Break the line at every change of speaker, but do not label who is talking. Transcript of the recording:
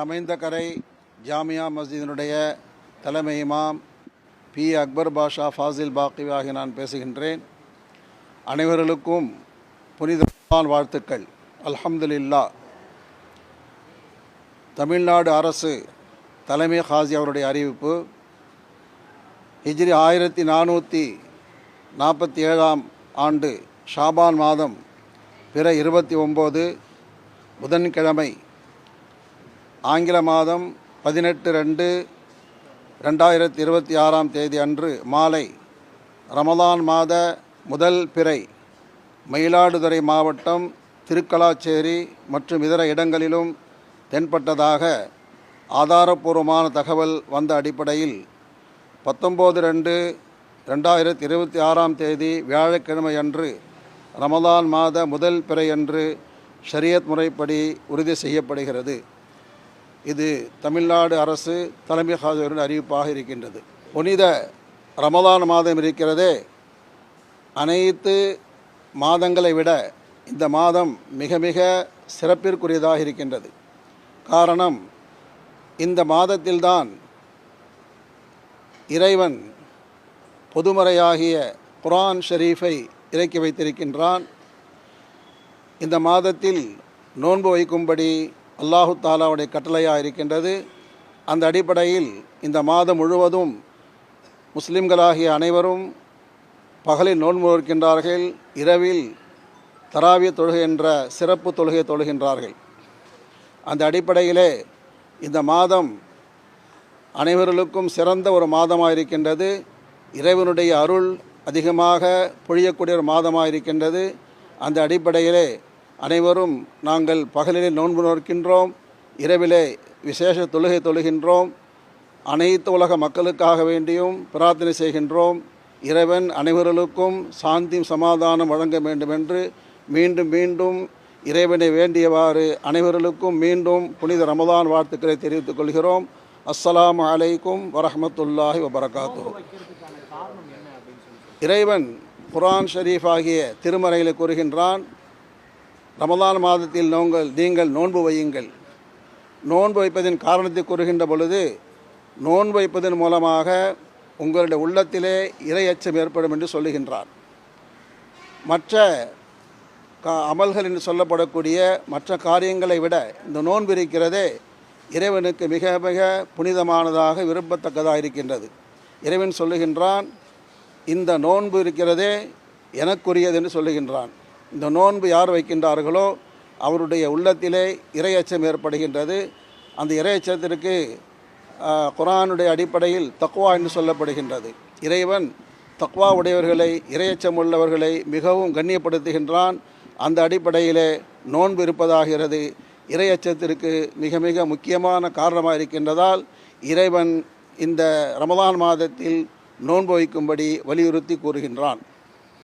அமைந்த கரை ஜாமியா மஸ்ஜிதினுடைய தலைமை இமாம் பி. அக்பர் பாஷா ஃபாசில் பாக்கி ஆகிய நான் பேசுகின்றேன். அனைவர்களுக்கும் புனிதமான வாழ்த்துக்கள். அல்ஹம்துலில்லா. தமிழ்நாடு அரசு தலைமை ஹாஜி அவருடைய அறிவிப்பு. ஹிஜ்ரி ஆயிரத்தி நானூற்றி நாற்பத்தி ஏழாம் ஆண்டு ஷாபான் மாதம் பிற இருபத்தி ஒம்பது புதன்கிழமை ஆங்கில மாதம் பதினெட்டு ரெண்டு ரெண்டாயிரத்தி இருபத்தி ஆறாம் தேதி அன்று மாலை ரமலான் மாத முதல் பிறை மயிலாடுதுறை மாவட்டம் திருக்கலாச்சேரி மற்றும் இதர இடங்களிலும் தென்பட்டதாக ஆதாரப்பூர்வமான தகவல் வந்த அடிப்படையில் பத்தொம்போது ரெண்டு ரெண்டாயிரத்தி இருபத்தி ஆறாம் தேதி வியாழக்கிழமை அன்று ரமலான் மாத முதல் பிறை அன்று ஷரியத் முறைப்படி உறுதி செய்யப்படுகிறது. இது தமிழ்நாடு அரசு தலைமை ஹாஜரின் அறிவிப்பாக இருக்கின்றது. புனித ரமதான் மாதம் இருக்கிறதே. அனைத்து மாதங்களை விட இந்த மாதம் மிக மிக சிறப்பிற்குரியதாக இருக்கின்றது. காரணம் இந்த மாதத்தில்தான் இறைவன் பொதுமறையாகிய குரான் ஷரீஃபை இறக்கி வைத்திருக்கின்றான். இந்த மாதத்தில் நோன்பு வைக்கும்படி அல்லாஹு தாலாவுடைய கட்டளையாக இருக்கின்றது. அந்த அடிப்படையில் இந்த மாதம் முழுவதும் முஸ்லிம்களாகிய அனைவரும் பகலில் நோன்பு இருக்கின்றார்கள் இரவில் தராவிய தொழுகை என்ற சிறப்பு தொழுகை தொழுகின்றார்கள். அந்த அடிப்படையிலே இந்த மாதம் அனைவர்களுக்கும் சிறந்த ஒரு மாதமாக இருக்கின்றது. இறைவனுடைய அருள் அதிகமாக பொழியக்கூடிய ஒரு மாதமாக இருக்கின்றது. அந்த அடிப்படையிலே அனைவரும் நாங்கள் பகலிலே நோன்பு நோக்கின்றோம் இரவிலே விசேஷ தொழுகை தொழுகின்றோம். அனைத்து உலக மக்களுக்காக வேண்டியும் பிரார்த்தனை செய்கின்றோம். இறைவன் அனைவர்களுக்கும் சாந்தி சமாதானம் வழங்க வேண்டும் என்று மீண்டும் மீண்டும் இறைவனை வேண்டியவாறு அனைவர்களுக்கும் மீண்டும் புனித ரமதான் வாழ்த்துக்களை தெரிவித்துக் கொள்கிறோம். அஸ்லாம் அலைக்கும் வரஹமத்துல்லாஹி வபரகாத்து இறைவன் குரான் ஷரீஃப் ஆகிய திருமறையில் கூறுகின்றான் ரமதான் மாதத்தில் நோங்கள் நீங்கள் நோன்பு வையுங்கள். நோன்பு வைப்பதின் காரணத்தை கூறுகின்ற பொழுது நோன்பு வைப்பதன் மூலமாக உங்களுடைய உள்ளத்திலே இறை அச்சம் ஏற்படும் என்று சொல்லுகின்றார். மற்ற கா அமல்கள் என்று சொல்லப்படக்கூடிய மற்ற காரியங்களை விட இந்த நோன்பு இருக்கிறதே இறைவனுக்கு மிக மிக புனிதமானதாக விரும்பத்தக்கதாக இருக்கின்றது. இறைவன் சொல்லுகின்றான் இந்த நோன்பு இருக்கிறதே எனக்குரியது என்று சொல்லுகின்றான். இந்த நோன்பு யார் வைக்கின்றார்களோ அவருடைய உள்ளத்திலே இரையச்சம் ஏற்படுகின்றது. அந்த இரையச்சத்திற்கு குரானுடைய அடிப்படையில் தக்குவா என்று சொல்லப்படுகின்றது. இறைவன் தக்வா உடையவர்களை இரையச்சம் உள்ளவர்களை மிகவும் கண்ணியப்படுத்துகின்றான். அந்த அடிப்படையிலே நோன்பு இருப்பதாகிறது. இரையச்சத்திற்கு மிக மிக முக்கியமான காரணமாக இருக்கின்றதால் இறைவன் இந்த ரமதான் மாதத்தில் நோன்பு வைக்கும்படி வலியுறுத்தி கூறுகின்றான்.